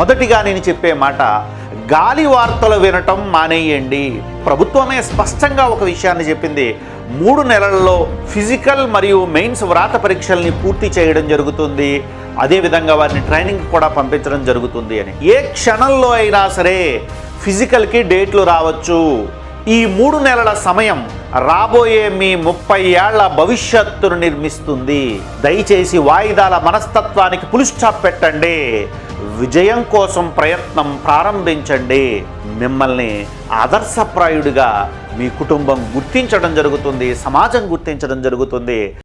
మొదటిగా నేను చెప్పే మాట గాలి వార్తలు వినటం మానేయండి. ప్రభుత్వమే స్పష్టంగా ఒక విషయాన్ని చెప్పింది. మూడు నెలల్లో ఫిజికల్ మరియు మెయిన్స్ వ్రాత పరీక్షల్ని పూర్తి చేయడం జరుగుతుంది. అదేవిధంగా వారిని ట్రైనింగ్ కూడా పంపించడం జరుగుతుంది అని. ఏ క్షణంలో అయినా సరే ఫిజికల్కి డేట్లు రావచ్చు. ఈ మూడు నెలల సమయం రాబోయే మీ ముప్పై ఏళ్ళ భవిష్యత్తును నిర్మిస్తుంది. దయచేసి వాయిదాల మనస్తత్వానికి పులిస్టాప్ పెట్టండి. విజయం కోసం ప్రయత్నం ప్రారంభించండి. మిమ్మల్ని ఆదర్శప్రాయుడిగా మీ కుటుంబం గుర్తించడం జరుగుతుంది సమాజం గుర్తించడం జరుగుతుంది.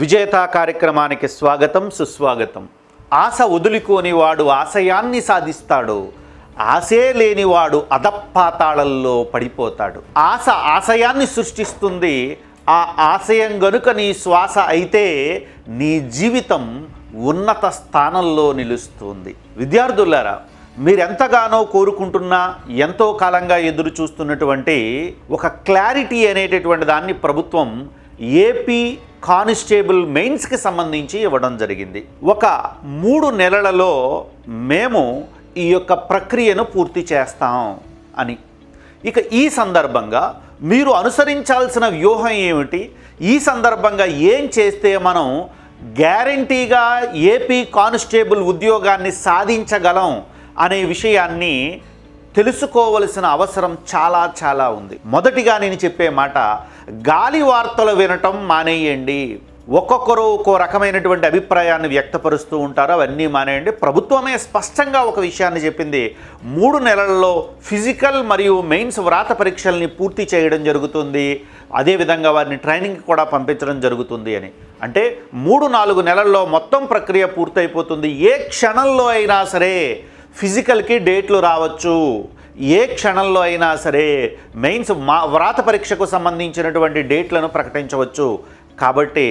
విజేత కార్యక్రమానికి స్వాగతం సుస్వాగతం. ఆశ వదులుకోని వాడు ఆశయాన్ని సాధిస్తాడు. ఆశే లేనివాడు అధపాతాళల్లో పడిపోతాడు. ఆశ ఆశయాన్ని సృష్టిస్తుంది. ఆ ఆశయం గనుక నీ శ్వాస అయితే నీ జీవితం ఉన్నత స్థానంలో నిలుస్తుంది. విద్యార్థులారా మీరెంతగానో కోరుకుంటున్నా ఎంతో కాలంగా ఎదురు చూస్తున్నటువంటి ఒక క్లారిటీ అనేటటువంటి దాన్ని ప్రభుత్వం ఏపీ కానిస్టేబుల్ మెయిన్స్కి సంబంధించి ఇవ్వడం జరిగింది. ఒక మూడు నెలలలో మేము ఈ యొక్క ప్రక్రియను పూర్తి చేస్తాం అని. ఇక ఈ సందర్భంగా మీరు అనుసరించాల్సిన వ్యూహం ఏమిటి? ఈ సందర్భంగా ఏం చేస్తే మనం గ్యారంటీగా ఏపీ కానిస్టేబుల్ ఉద్యోగాన్ని సాధించగలం అనే విషయాన్ని తెలుసుకోవలసిన అవసరం చాలా చాలా ఉంది. మొదటిగా నేను చెప్పే మాట గాలి వార్తలు వినటం మానేయండి. ఒక్కొక్కరు ఒక్కో రకమైనటువంటి అభిప్రాయాన్ని వ్యక్తపరుస్తూ ఉంటారు. అవన్నీ మానేయండి. ప్రభుత్వమే స్పష్టంగా ఒక విషయాన్ని చెప్పింది. మూడు నెలల్లో ఫిజికల్ మరియు మెయిన్స్ వ్రాత పరీక్షల్ని పూర్తి చేయడం జరుగుతుంది. అదేవిధంగా వారిని ట్రైనింగ్ కూడా పంపించడం జరుగుతుంది అని. అంటే మూడు నాలుగు నెలల్లో మొత్తం ప్రక్రియ పూర్తయిపోతుంది. ఏ క్షణంలో అయినా సరే ఫిజికల్కి డేట్లు రావచ్చు. ఏ క్షణంలో అయినా సరే మెయిన్స్ మా వ్రాత పరీక్షకు సంబంధించినటువంటి డేట్లను ప్రకటించవచ్చు. కాబట్టి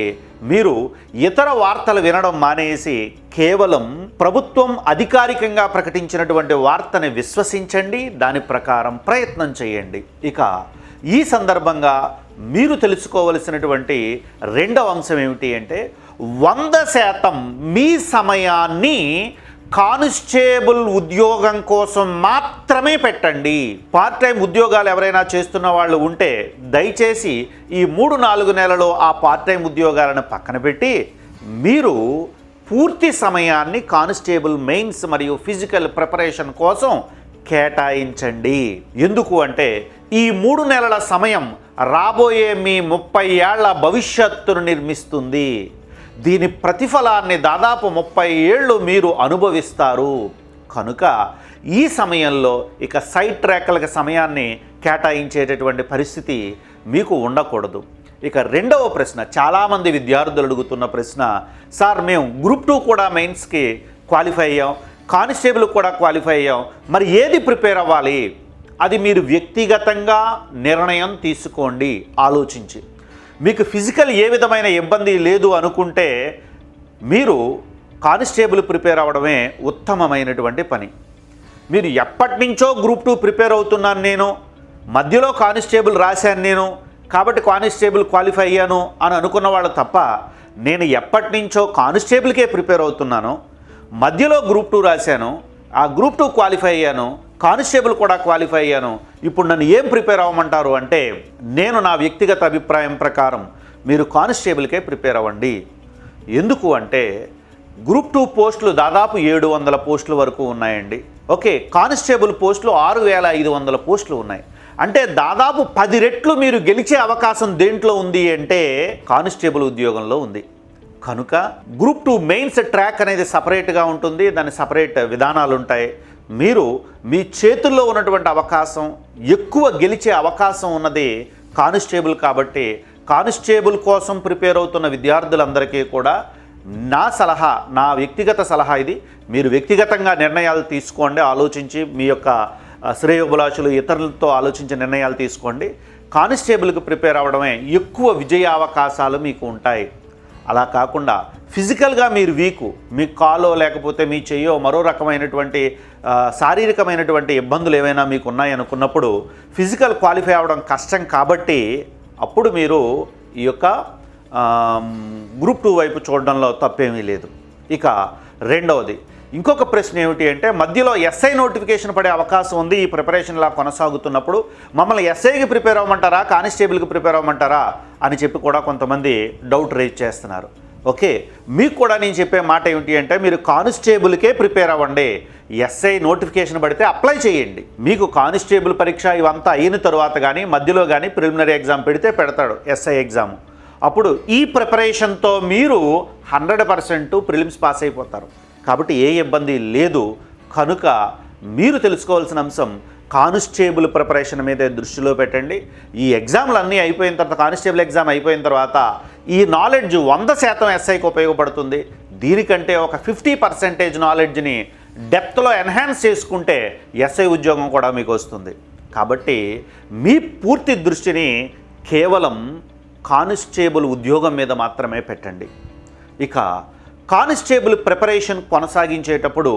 మీరు ఇతర వార్తలు వినడం మానేసి కేవలం ప్రభుత్వం అధికారికంగా ప్రకటించినటువంటి వార్తని విశ్వసించండి. దాని ప్రకారం ప్రయత్నం చేయండి. ఇక ఈ సందర్భంగా మీరు తెలుసుకోవలసినటువంటి రెండవ అంశం ఏమిటి అంటే వంద శాతం మీ సమయాన్ని కానిస్టేబుల్ ఉద్యోగం కోసం మాత్రమే పెట్టండి. పార్ట్ టైం ఉద్యోగాలు ఎవరైనా చేస్తున్న వాళ్ళు ఉంటే దయచేసి ఈ మూడు నాలుగు నెలలు ఆ పార్ట్ టైం ఉద్యోగాలను పక్కన పెట్టి మీరు పూర్తి సమయాన్ని కానిస్టేబుల్ మెయిన్స్ మరియు ఫిజికల్ ప్రిపరేషన్ కోసం కేటాయించండి. ఎందుకు అంటే ఈ మూడు నెలల సమయం రాబోయే మీ ముప్పై ఏళ్ళ భవిష్యత్తును నిర్మిస్తుంది. దీని ప్రతిఫలాన్ని దాదాపు ముప్పై ఏళ్ళు మీరు అనుభవిస్తారు. కనుక ఈ సమయంలో ఇక సైడ్ ట్రాక్లకి సమయాన్ని కేటాయించేటటువంటి పరిస్థితి మీకు ఉండకూడదు. ఇక రెండవ ప్రశ్న చాలామంది విద్యార్థులు అడుగుతున్న ప్రశ్న సార్ మేము గ్రూప్ టూ కూడా మెయిన్స్కి క్వాలిఫై అయ్యాం కానిస్టేబుల్ కూడా క్వాలిఫై అయ్యాం మరి ఏది ప్రిపేర్ అవ్వాలి? అది మీరు వ్యక్తిగతంగా నిర్ణయం తీసుకోండి ఆలోచించి. మీకు ఫిజికల్ ఏ విధమైన ఇబ్బంది లేదు అనుకుంటే మీరు కానిస్టేబుల్ ప్రిపేర్ అవ్వడమే ఉత్తమమైనటువంటి పని. మీరు ఎప్పటి నుంచో గ్రూప్ టూ ప్రిపేర్ అవుతున్నాను నేను మధ్యలో కానిస్టేబుల్ రాశాను నేను కాబట్టి కానిస్టేబుల్ క్వాలిఫై అయ్యాను అని అనుకున్న వాళ్ళు తప్ప నేను ఎప్పటి నుంచో కానిస్టేబుల్కే ప్రిపేర్ అవుతున్నాను మధ్యలో గ్రూప్ టూ రాశాను ఆ గ్రూప్ టూ క్వాలిఫై అయ్యాను కానిస్టేబుల్ కూడా క్వాలిఫై అయ్యాను. ఇప్పుడు నన్ను ఏం ప్రిపేర్ అవ్వమంటారు అంటే నేను నా వ్యక్తిగత అభిప్రాయం ప్రకారం మీరు కానిస్టేబుల్కే ప్రిపేర్ అవ్వండి. ఎందుకు అంటే గ్రూప్ టూ పోస్టులు దాదాపు ఏడు వందల పోస్టుల వరకు ఉన్నాయండి. ఓకే కానిస్టేబుల్ పోస్టులు ఆరు వేల ఐదు వందల పోస్టులు ఉన్నాయి. అంటే దాదాపు పది రెట్లు మీరు గెలిచే అవకాశం దేంట్లో ఉంది అంటే కానిస్టేబుల్ ఉద్యోగంలో ఉంది. కనుక గ్రూప్ టూ మెయిన్స్ ట్రాక్ అనేది సపరేట్గా ఉంటుంది. దాని సపరేట్ విధానాలు ఉంటాయి మీరు మీ చేతుల్లో ఉన్నటువంటి అవకాశం ఎక్కువ గెలిచే అవకాశం ఉన్నది కానిస్టేబుల్ కాబట్టి. కానిస్టేబుల్ కోసం ప్రిపేర్ అవుతున్న విద్యార్థులందరికీ కూడా నా సలహా నా వ్యక్తిగత సలహా ఇది. మీరు వ్యక్తిగతంగా నిర్ణయాలు తీసుకోండి ఆలోచించి మీ యొక్క శ్రేయోభిలాషులు ఇతరులతో ఆలోచించి నిర్ణయాలు తీసుకోండి. కానిస్టేబుల్కి ప్రిపేర్ అవ్వడమే ఎక్కువ విజయ అవకాశాలు మీకు ఉంటాయి. అలా కాకుండా ఫిజికల్గా మీరు వీకు మీ కాలో లేకపోతే మీ చెయ్యో మరో రకమైనటువంటి శారీరకమైనటువంటి ఇబ్బందులు ఏమైనా మీకు ఉన్నాయనుకున్నప్పుడు ఫిజికల్ క్వాలిఫై అవ్వడం కష్టం కాబట్టి అప్పుడు మీరు ఈ యొక్క గ్రూప్ టూ వైపు చూడడంలో తప్పేమీ లేదు. ఇక రెండవది ఇంకొక ప్రశ్న ఏమిటి అంటే మధ్యలో ఎస్ఐ నోటిఫికేషన్ పడే అవకాశం ఉంది ఈ ప్రిపరేషన్ ఇలా కొనసాగుతున్నప్పుడు. మమ్మల్ని ఎస్ఐకి ప్రిపేర్ అవ్వమంటారా కానిస్టేబుల్కి ప్రిపేర్ అవ్వమంటారా అని చెప్పి కూడా కొంతమంది డౌట్ రేజ్ చేస్తున్నారు. ఓకే మీకు కూడా నేను చెప్పే మాట ఏమిటి అంటే మీరు కానిస్టేబుల్కే ప్రిపేర్ అవ్వండి. ఎస్ఐ నోటిఫికేషన్ పడితే అప్లై చేయండి. మీకు కానిస్టేబుల్ పరీక్ష ఇవంతా అయిన తర్వాత కానీ మధ్యలో కానీ ప్రిలిమినరీ ఎగ్జామ్ పెడితే పెడతాడు ఎస్ఐ ఎగ్జామ్ అప్పుడు ఈ ప్రిపరేషన్తో మీరు హండ్రెడ్ పర్సెంట్ ప్రిలిమ్స్ పాస్ అయిపోతారు. కాబట్టి ఏ ఇబ్బంది లేదు. కనుక మీరు తెలుసుకోవాల్సిన అంశం కానిస్టేబుల్ ప్రిపరేషన్ మీద దృష్టిలో పెట్టండి. ఈ ఎగ్జామ్లు అన్నీ అయిపోయిన తర్వాత కానిస్టేబుల్ ఎగ్జామ్ అయిపోయిన తర్వాత ఈ నాలెడ్జ్ వంద శాతం ఎస్ఐకి ఉపయోగపడుతుంది. దీనికంటే ఒక ఫిఫ్టీ పర్సెంటేజ్ నాలెడ్జ్ని డెప్త్లో ఎన్హాన్స్ చేసుకుంటే ఎస్ఐ ఉద్యోగం కూడా మీకు వస్తుంది. కాబట్టి మీ పూర్తి దృష్టిని కేవలం కానిస్టేబుల్ ఉద్యోగం మీద మాత్రమే పెట్టండి. ఇక కానిస్టేబుల్ ప్రిపరేషన్ కొనసాగించేటప్పుడు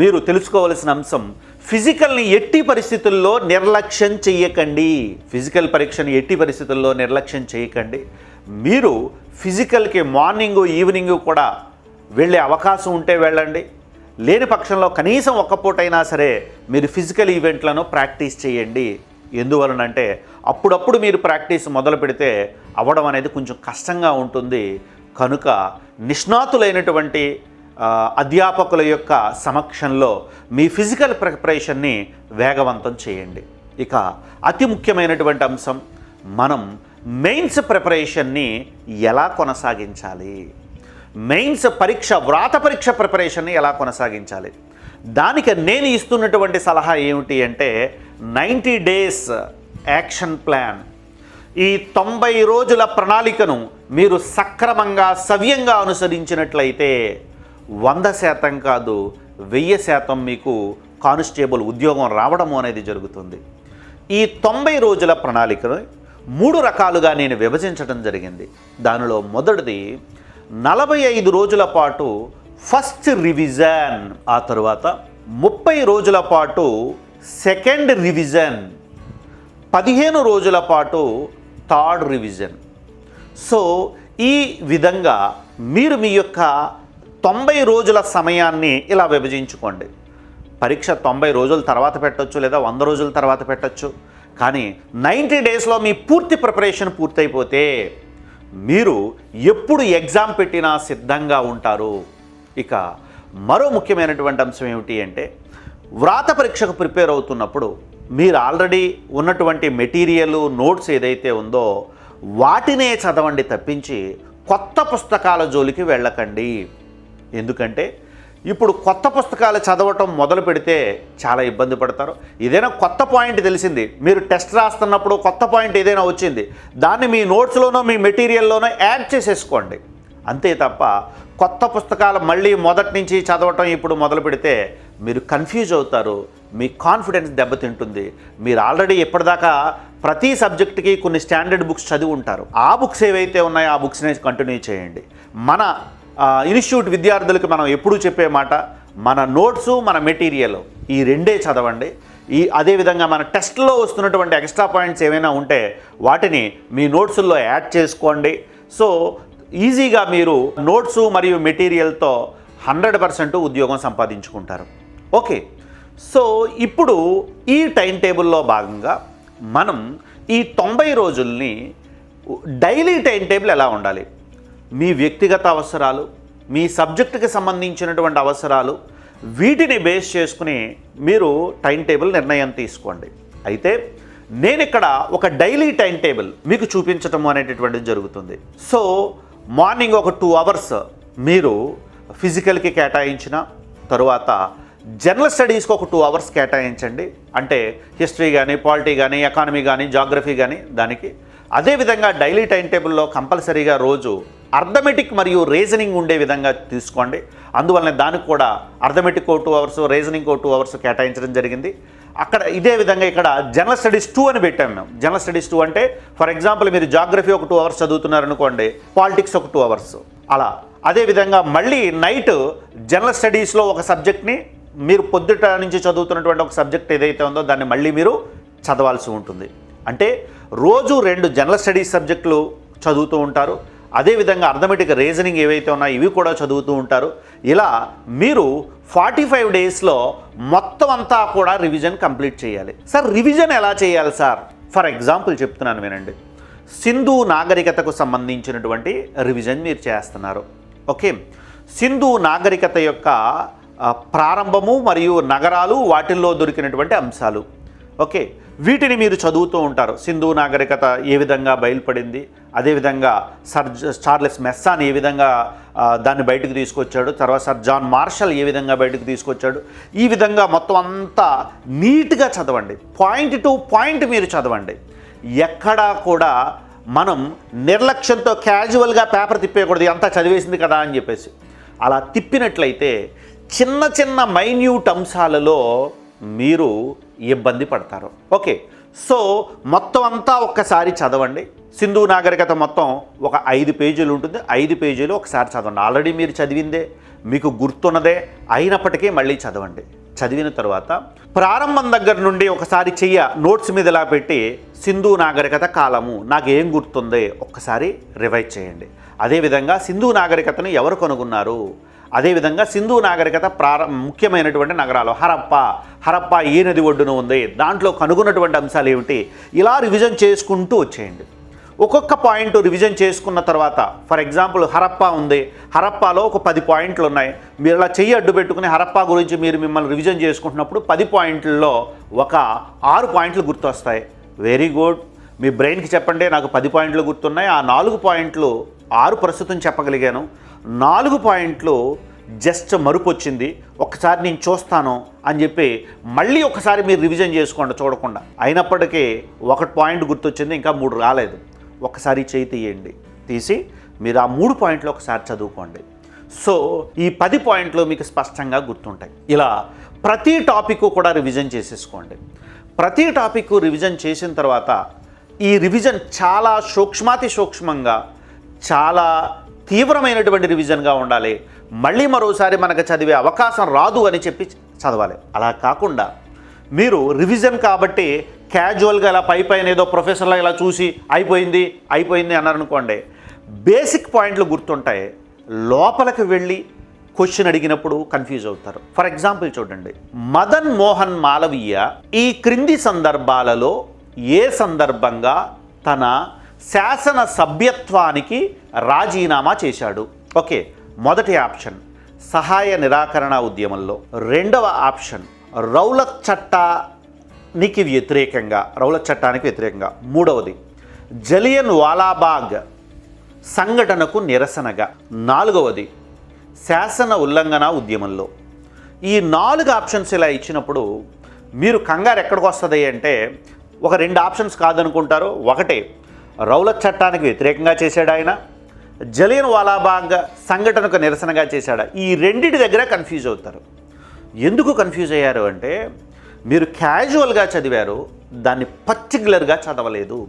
మీరు తెలుసుకోవలసిన అంశం ఫిజికల్ని ఎట్టి పరిస్థితుల్లో నిర్లక్ష్యం చేయకండి ఫిజికల్ పరీక్షని ఎట్టి పరిస్థితుల్లో నిర్లక్ష్యం చేయకండి మీరు ఫిజికల్కి మార్నింగ్ ఈవినింగ్ కూడా వెళ్ళే అవకాశం ఉంటే వెళ్ళండి. లేని పక్షంలో కనీసం ఒక్క పూటైనా సరే మీరు ఫిజికల్ ఈవెంట్లను ప్రాక్టీస్ చేయండి ఎందువలనంటే అప్పుడప్పుడు మీరు ప్రాక్టీస్ మొదలు పెడితే అవ్వడం అనేది కొంచెం కష్టంగా ఉంటుంది. కనుక నిష్ణాతులైనటువంటి అధ్యాపకుల యొక్క సమక్షంలో మీ ఫిజికల్ ప్రిపరేషన్ని వేగవంతం చేయండి. ఇక అతి ముఖ్యమైనటువంటి అంశం మనం మెయిన్స్ ప్రిపరేషన్ని ఎలా కొనసాగించాలి? మెయిన్స్ పరీక్ష వ్రాత పరీక్ష ప్రిపరేషన్ని ఎలా కొనసాగించాలి? దానికి నేను ఇస్తున్నటువంటి సలహా ఏమిటి అంటే నైంటీ డేస్ యాక్షన్ ప్లాన్. ఈ తొంభై రోజుల ప్రణాళికను మీరు సక్రమంగా సవ్యంగా అనుసరించినట్లయితే వంద శాతం కాదు వెయ్యి శాతం మీకు కానిస్టేబుల్ ఉద్యోగం రావడము అనేది జరుగుతుంది. ఈ తొంభై రోజుల ప్రణాళికను మూడు రకాలుగా నేను విభజించడం జరిగింది. దానిలో మొదటిది నలభై ఐదు రోజుల పాటు ఫస్ట్ రివిజన్ ఆ తరువాత ముప్పై రోజుల పాటు సెకండ్ రివిజన్ పదిహేను రోజుల పాటు థర్డ్ రివిజన్. సో ఈ విధంగా మీరు మీ యొక్క తొంభై రోజుల సమయాన్ని ఇలా విభజించుకోండి. పరీక్ష తొంభై రోజుల తర్వాత పెట్టచ్చు లేదా వంద రోజుల తర్వాత పెట్టచ్చు. కానీ నైంటీ డేస్లో మీ పూర్తి ప్రిపరేషన్ పూర్తయిపోతే మీరు ఎప్పుడు ఎగ్జామ్ పెట్టినా సిద్ధంగా ఉంటారు. ఇక మరో ముఖ్యమైనటువంటి అంశం ఏమిటి అంటే వ్రాత పరీక్షకు ప్రిపేర్ అవుతున్నప్పుడు మీరు ఆల్రెడీ ఉన్నటువంటి మెటీరియల్ నోట్స్ ఏదైతే ఉందో వాటినే చదవండి తప్పించి కొత్త పుస్తకాల జోలికి వెళ్ళకండి. ఎందుకంటే ఇప్పుడు కొత్త పుస్తకాలు చదవటం మొదలు పెడితే చాలా ఇబ్బంది పడతారు. ఏదైనా కొత్త పాయింట్ తెలిసింది మీరు టెస్ట్ రాస్తున్నప్పుడు కొత్త పాయింట్ ఏదైనా వచ్చింది దాన్ని మీ నోట్స్లోనో మీ మెటీరియల్లోనో యాడ్ చేసేసుకోండి. అంతే తప్ప కొత్త పుస్తకాలు మళ్ళీ మొదటి నుంచి చదవటం ఇప్పుడు మొదలు పెడితే మీరు కన్ఫ్యూజ్ అవుతారు మీ కాన్ఫిడెన్స్ దెబ్బతింటుంది. మీరు ఆల్రెడీ ఎప్పటిదాకా ప్రతి సబ్జెక్ట్కి కొన్ని స్టాండర్డ్ బుక్స్ చదివి ఉంటారు. ఆ బుక్స్ ఏవైతే ఉన్నాయో ఆ బుక్స్ని కంటిన్యూ చేయండి. మన ఇన్స్టిట్యూట్ విద్యార్థులకు మనం ఎప్పుడూ చెప్పే మాట మన నోట్సు మన మెటీరియల్ ఈ రెండే చదవండి. ఈ అదేవిధంగా మన టెస్ట్లో వస్తున్నటువంటి ఎక్స్ట్రా పాయింట్స్ ఏమైనా ఉంటే వాటిని మీ నోట్సుల్లో యాడ్ చేసుకోండి. సో ఈజీగా మీరు నోట్సు మరియు మెటీరియల్తో హండ్రెడ్ పర్సెంట్ ఉద్యోగం సంపాదించుకుంటారు. ఓకే. సో ఇప్పుడు ఈ టైం టేబుల్లో భాగంగా మనం ఈ తొంభై రోజుల్ని డైలీ టైం టేబుల్ ఎలా ఉండాలి? మీ వ్యక్తిగత అవసరాలు మీ సబ్జెక్టుకి సంబంధించినటువంటి అవసరాలు వీటిని బేస్ చేసుకుని మీరు టైం టేబుల్ నిర్ణయం తీసుకోండి. అయితే నేను ఇక్కడ ఒక డైలీ టైం టేబుల్ మీకు చూపించటం అనేటటువంటిది జరుగుతుంది. సో మార్నింగ్ ఒక టూ అవర్స్ మీరు ఫిజికల్కి కేటాయించిన తరువాత జనరల్ స్టడీస్కి ఒక టూ అవర్స్ కేటాయించండి. అంటే హిస్టరీ కానీ పాలిటీ కానీ ఎకానమీ కానీ జాగ్రఫీ కానీ దానికి. అదేవిధంగా డైలీ టైం టేబుల్లో కంపల్సరీగా రోజు అర్థమెటిక్ మరియు రీజనింగ్ ఉండే విధంగా తీసుకోండి. అందువలన దానికి కూడా అర్థమెటిక్ ఓ టూ అవర్స్ రీజనింగ్ ఓ టూ అవర్స్ కేటాయించడం జరిగింది. అక్కడ ఇదే విధంగా ఇక్కడ జనరల్ స్టడీస్ టూ అని పెట్టాం మేము. జనరల్ స్టడీస్ టూ అంటే ఫర్ ఎగ్జాంపుల్ మీరు జాగ్రఫీ ఒక టూ అవర్స్ చదువుతున్నారనుకోండి పాలిటిక్స్ ఒక టూ అవర్స్. అలా. అదేవిధంగా మళ్ళీ నైట్ జనరల్ స్టడీస్లో ఒక సబ్జెక్ట్ని మీరు పొద్దుట నుంచి చదువుతున్నటువంటి ఒక సబ్జెక్ట్ ఏదైతే ఉందో దాన్ని మళ్ళీ మీరు చదవాల్సి ఉంటుంది. అంటే రోజు రెండు జనరల్ స్టడీస్ సబ్జెక్టులు చదువుతూ ఉంటారు. అదేవిధంగా అర్థమెటిక్ రీజనింగ్ ఏవైతే ఉన్నాయో ఇవి కూడా చదువుతూ ఉంటారు. ఇలా మీరు ఫార్టీ ఫైవ్ డేస్లో మొత్తం అంతా కూడా రివిజన్ కంప్లీట్ చేయాలి. సార్ రివిజన్ ఎలా చేయాలి సార్? ఫర్ ఎగ్జాంపుల్ చెప్తున్నాను వినండి. సింధు నాగరికతకు సంబంధించినటువంటి రివిజన్ మీరు చేస్తున్నారు. ఓకే? సింధు నాగరికత యొక్క ప్రారంభము మరియు నగరాలు వాటిల్లో దొరికినటువంటి అంశాలు. ఓకే? వీటిని మీరు చదువుతూ ఉంటారు. సింధు నాగరికత ఏ విధంగా బయలుపడింది? అదేవిధంగా సర్ చార్లెస్ మెస్సాన్ ఏ విధంగా దాన్ని బయటకు తీసుకొచ్చాడు. తర్వాత సర్ జాన్ మార్షల్ ఏ విధంగా బయటకు తీసుకొచ్చాడు. ఈ విధంగా మొత్తం అంతా నీట్గా చదవండి. పాయింట్ టు పాయింట్ మీరు చదవండి. ఎక్కడా కూడా మనం నిర్లక్ష్యంతో క్యాజువల్గా పేపర్ తిప్పేయకూడదు. అంతా చదివేసింది కదా అని చెప్పేసి. అలా తిప్పినట్లయితే చిన్న చిన్న మైన్యూట్ అంశాలలో మీరు ఇబ్బంది పడతారు. ఓకే. సో మొత్తం అంతా ఒక్కసారి చదవండి. సింధు నాగరికత మొత్తం ఒక ఐదు పేజీలు ఉంటుంది. ఐదు పేజీలు ఒకసారి చదవండి. ఆల్రెడీ మీరు చదివిందే. మీకు గుర్తున్నదే. అయినప్పటికీ మళ్ళీ చదవండి. చదివిన తర్వాత ప్రారంభం దగ్గర నుండి ఒకసారి చెయ్య. నోట్స్ మీద ఇలా పెట్టి సింధు నాగరికత కాలము నాకు ఏం గుర్తుంది ఒక్కసారి రివైజ్ చేయండి. అదేవిధంగా సింధు నాగరికతను ఎవరు కనుగొన్నారు? అదేవిధంగా సింధు నాగరికత ప్రార ముఖ్యమైనటువంటి నగరాలు. హరప్ప హరప్ప ఏ నది ఒడ్డున ఉంది? దాంట్లో కనుగొన్నటువంటి అంశాలు ఏమిటి? ఇలా రివిజన్ చేసుకుంటూ వచ్చేయండి. ఒక్కొక్క పాయింట్ రివిజన్ చేసుకున్న తర్వాత ఫర్ ఎగ్జాంపుల్ హరప్పా ఉంది. హరప్పాలో ఒక పది పాయింట్లు ఉన్నాయి. మీరు ఇలా చెయ్యి అడ్డు పెట్టుకుని హరప్పా గురించి మీరు మిమ్మల్ని రివిజన్ చేసుకుంటున్నప్పుడు పది పాయింట్లలో ఒక ఆరు పాయింట్లు గుర్తొస్తాయి. వెరీ గుడ్ మీ బ్రెయిన్కి చెప్పండి నాకు పది పాయింట్లు గుర్తున్నాయి. ఆ నాలుగు పాయింట్లు ఆరు ప్రస్తుతం చెప్పగలిగాను. నాలుగు పాయింట్లు జస్ట్ మరుపు వచ్చింది ఒకసారి నేను చూస్తాను అని చెప్పి మళ్ళీ ఒకసారి మీరు రివిజన్ చేసుకోండి చూడకుండా. అయినప్పటికీ ఒకటి పాయింట్ గుర్తొచ్చింది ఇంకా మూడు రాలేదు. ఒకసారి చేయి తీయండి. తీసి మీరు ఆ మూడు పాయింట్లు ఒకసారి చదువుకోండి. సో ఈ పది పాయింట్లు మీకు స్పష్టంగా గుర్తుంటాయి. ఇలా ప్రతి టాపిక్ కూడా రివిజన్ చేసేసుకోండి. ప్రతి టాపిక్ రివిజన్ చేసిన తర్వాత ఈ రివిజన్ చాలా సూక్ష్మాతి సూక్ష్మంగా చాలా తీవ్రమైనటువంటి రివిజన్గా ఉండాలి. మళ్ళీ మరోసారి మనకు చదివే అవకాశం రాదు అని చెప్పి చదవాలి. అలా కాకుండా మీరు రివిజన్ కాబట్టి క్యాజువల్గా ఇలా పై పైన ఏదో ప్రొఫెసర్లా ఇలా చూసి అయిపోయింది అయిపోయింది అన్నారు అనుకోండి. బేసిక్ పాయింట్లు గుర్తుంటాయి. లోపలికి వెళ్ళి క్వశ్చన్ అడిగినప్పుడు కన్ఫ్యూజ్ అవుతారు. ఫర్ ఎగ్జాంపుల్ చూడండి. మదన్ మోహన్ మాలవీయ ఈ క్రింది సందర్భాలలో ఏ సందర్భంగా తన శాసన సభ్యత్వానికి రాజీనామా చేశాడు. ఓకే మొదటి ఆప్షన్ సహాయ నిరాకరణ ఉద్యమంలో. రెండవ ఆప్షన్ రౌలత్ చట్టానికి వ్యతిరేకంగా రౌలత్ చట్టానికి వ్యతిరేకంగా. మూడవది జలియన్ వాలాబాగ్ సంఘటనకు నిరసనగా. నాలుగవది శాసన ఉల్లంఘన ఉద్యమంలో. ఈ నాలుగు ఆప్షన్స్ ఇలా ఇచ్చినప్పుడు మీరు కంగారు ఎక్కడికి వస్తుంది అంటే ఒక రెండు ఆప్షన్స్ కాదనుకుంటారు ఒకటే. రౌలత్ చట్టానికి వ్యతిరేకంగా చేశాడు ఆయన. జలియన్ వాలాబాగ్ సంఘటనకు నిరసనగా చేశాడు. ఈ రెండింటి దగ్గర కన్ఫ్యూజ్ అవుతారు. ఎందుకు కన్ఫ్యూజ్ అయ్యారు అంటే మీరు క్యాజువల్గా చదివారు దాన్ని పర్టికులర్గా చదవలేదు.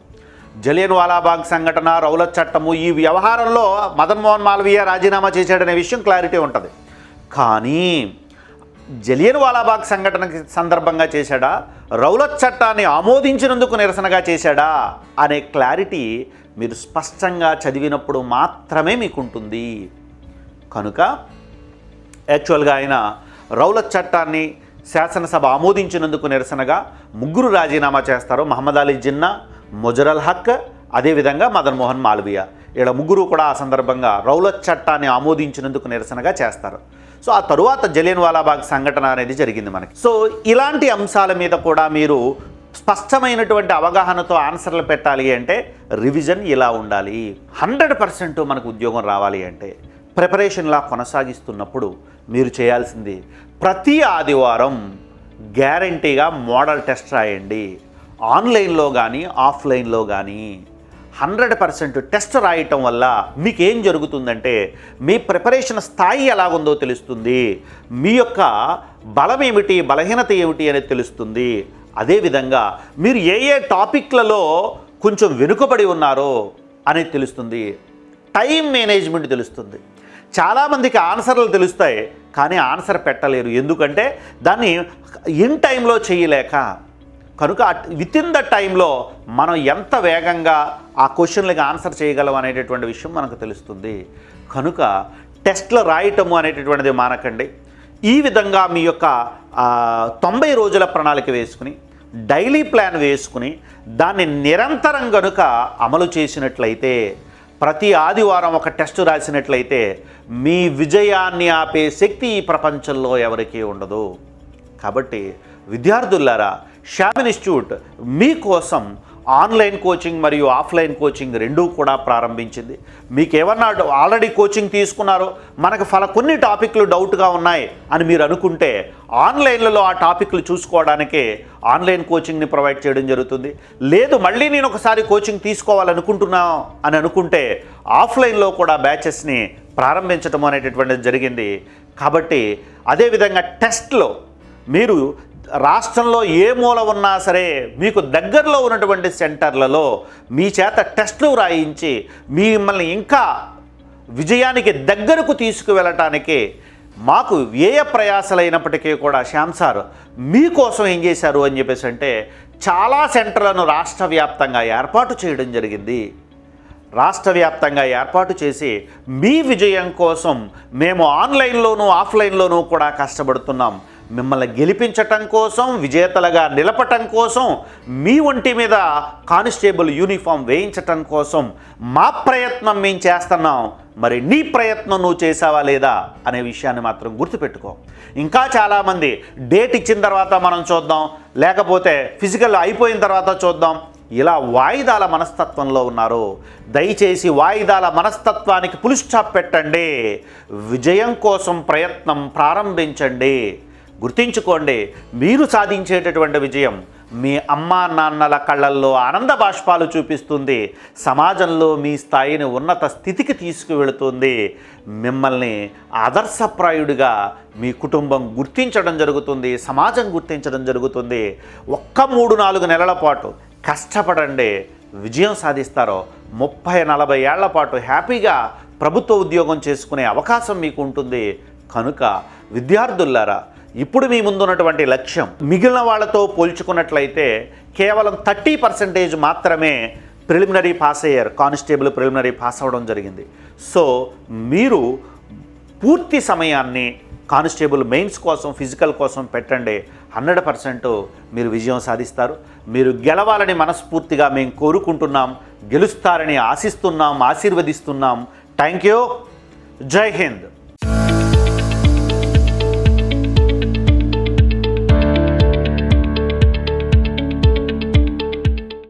జలియన్ వాలాబాగ్ సంఘటన రౌలత్ చట్టము ఈ వ్యవహారంలో మదన్మోహన్ మాల్వీయ రాజీనామా చేశాడనే విషయం క్లారిటీ ఉంటుంది. కానీ జలియన్ వాలాబాగ్ సంఘటనకి సందర్భంగా చేశాడా? రౌలత్ చట్టాన్ని ఆమోదించినందుకు నిరసనగా చేశాడా? అనే క్లారిటీ మీరు స్పష్టంగా చదివినప్పుడు మాత్రమే మీకు ఉంటుంది కనుక యాక్చువల్గా ఆయన రౌలత్ చట్టాన్ని శాసనసభ ఆమోదించినందుకు నిరసనగా ముగ్గురు రాజీనామా చేస్తారు మహమ్మద్ అలీ జిన్నా ముజరల్ హక్ అదేవిధంగా మదన్మోహన్ మాల్వియా. వీళ్ళ ముగ్గురు కూడా ఆ సందర్భంగా రౌలత్ చట్టాన్ని ఆమోదించినందుకు నిరసనగా చేస్తారు. సో ఆ తరువాత జలియన్ వాలాబాగ్ సంఘటన అనేది జరిగింది మనకి. సో ఇలాంటి అంశాల మీద కూడా మీరు స్పష్టమైనటువంటి అవగాహనతో ఆన్సర్లు పెట్టాలి అంటే రివిజన్ ఇలా ఉండాలి. హండ్రెడ్ పర్సెంట్ మనకు ఉద్యోగం రావాలి అంటే ప్రిపరేషన్లా కొనసాగిస్తున్నప్పుడు మీరు చేయాల్సింది ప్రతి ఆదివారం గ్యారంటీగా మోడల్ టెస్ట్ రాయండి. ఆన్లైన్లో కానీ ఆఫ్లైన్లో కానీ హండ్రెడ్ పర్సెంట్ టెస్ట్ రాయటం వల్ల మీకు ఏం జరుగుతుందంటే మీ ప్రిపరేషన్ స్థాయి ఎలాగుందో తెలుస్తుంది మీ యొక్క బలం ఏమిటి బలహీనత ఏమిటి అనేది తెలుస్తుంది. అదేవిధంగా మీరు ఏ ఏ టాపిక్లలో కొంచెం వెనుకబడి ఉన్నారో అనేది తెలుస్తుంది. టైం మేనేజ్మెంట్ తెలుస్తుంది. చాలామందికి ఆన్సర్లు తెలుస్తాయి కానీ ఆన్సర్ పెట్టలేరు. ఎందుకంటే దాన్ని ఇన్ టైంలో చేయలేక కనుక విత్ ఇన్ ద టైంలో మనం ఎంత వేగంగా ఆ క్వశ్చన్లకి ఆన్సర్ చేయగలం అనేటటువంటి విషయం మనకు తెలుస్తుంది. కనుక టెస్ట్లు రాయటము అనేటటువంటిది మానకండి. ఈ విధంగా మీ యొక్క తొంభై రోజుల ప్రణాళిక వేసుకుని డైలీ ప్లాన్ వేసుకుని దాన్ని నిరంతరం గనుక అమలు చేసినట్లయితే ప్రతి ఆదివారం ఒక టెస్ట్ రాసినట్లయితే మీ విజయాన్ని ఆపే శక్తి ఈ ప్రపంచంలో ఎవరికీ ఉండదు. కాబట్టి విద్యార్థులారా శ్యామ్ ఇన్స్టిట్యూట్ మీకోసం ఆన్లైన్ కోచింగ్ మరియు ఆఫ్లైన్ కోచింగ్ రెండూ కూడా ప్రారంభించింది. మీకు ఏమన్నా ఆల్రెడీ కోచింగ్ తీసుకున్నారో మనకు ఫల కొన్ని టాపిక్లు డౌట్గా ఉన్నాయి అని మీరు అనుకుంటే ఆన్లైన్లలో ఆ టాపిక్లు చూసుకోవడానికే ఆన్లైన్ కోచింగ్ని ప్రొవైడ్ చేయడం జరుగుతుంది. లేదు మళ్ళీ నేను ఒకసారి కోచింగ్ తీసుకోవాలనుకుంటున్నా అని అనుకుంటే ఆఫ్లైన్లో కూడా బ్యాచెస్ని ప్రారంభించడం అనేటటువంటిది జరిగింది. కాబట్టి అదేవిధంగా టెస్ట్లో మీరు రాష్ట్రంలో ఏ మూల ఉన్నా సరే మీకు దగ్గరలో ఉన్నటువంటి సెంటర్లలో మీ చేత టెస్టులు వ్రాయించి మిమ్మల్ని ఇంకా విజయానికి దగ్గరకు తీసుకువెళ్ళటానికి మాకు వ్యయ ప్రయాసలైనప్పటికీ కూడా శ్యామ్ సార్ మీకోసం ఏం చేశారు అని చెప్పేసి అంటే చాలా సెంటర్లను రాష్ట్ర వ్యాప్తంగా ఏర్పాటు చేయడం జరిగింది. రాష్ట్ర వ్యాప్తంగా ఏర్పాటు చేసి మీ విజయం కోసం మేము ఆన్లైన్లోనూ ఆఫ్లైన్లోనూ కూడా కష్టపడుతున్నాం. మిమ్మల్ని గెలిపించటం కోసం విజేతలుగా నిలపటం కోసం మీ ఒంటి మీద కానిస్టేబుల్ యూనిఫామ్ వేయించటం కోసం మా ప్రయత్నం మేము చేస్తున్నాం. మరి నీ ప్రయత్నం నువ్వు చేసావా లేదా అనే విషయాన్ని మాత్రం గుర్తుపెట్టుకో. ఇంకా చాలామంది డేట్ ఇచ్చిన తర్వాత మనం చూద్దాం లేకపోతే ఫిజికల్ అయిపోయిన తర్వాత చూద్దాం. ఇలా వాయిదాల మనస్తత్వంలో ఉన్నారు. దయచేసి వాయిదాల మనస్తత్వానికి పులిస్టాప్ పెట్టండి. విజయం కోసం ప్రయత్నం ప్రారంభించండి. గుర్తించుకోండి మీరు సాధించేటటువంటి విజయం మీ అమ్మా నాన్నల కళ్ళల్లో ఆనంద బాష్పాలు చూపిస్తుంది సమాజంలో మీ స్థాయిని ఉన్నత స్థితికి తీసుకువెళుతుంది. మిమ్మల్ని ఆదర్శప్రాయుడిగా మీ కుటుంబం గుర్తించడం జరుగుతుంది సమాజం గుర్తించడం జరుగుతుంది. ఒక్క మూడు నాలుగు నెలల పాటు కష్టపడండి విజయం సాధిస్తారో ముప్పై నలభై ఏళ్ళ పాటు హ్యాపీగా ప్రభుత్వ ఉద్యోగం చేసుకునే అవకాశం మీకు ఉంటుంది. కనుక విద్యార్థుల్లారా ఇప్పుడు మీ ముందున్నటువంటి లక్ష్యం మిగిలిన వాళ్ళతో పోల్చుకున్నట్లయితే కేవలం థర్టీ పర్సెంటేజ్ మాత్రమే ప్రిలిమినరీ పాస్ అయ్యారు కానిస్టేబుల్ ప్రిలిమినరీ పాస్ అవ్వడం జరిగింది. సో మీరు పూర్తి సమయాన్ని కానిస్టేబుల్ మెయిన్స్ కోసం ఫిజికల్ కోసం పెట్టండి. హండ్రెడ్ పర్సెంట్ మీరు విజయం సాధిస్తారు. మీరు గెలవాలని మనస్ఫూర్తిగా మేము కోరుకుంటున్నాం గెలుస్తారని ఆశిస్తున్నాం ఆశీర్వదిస్తున్నాం. Thank you. జై హింద్.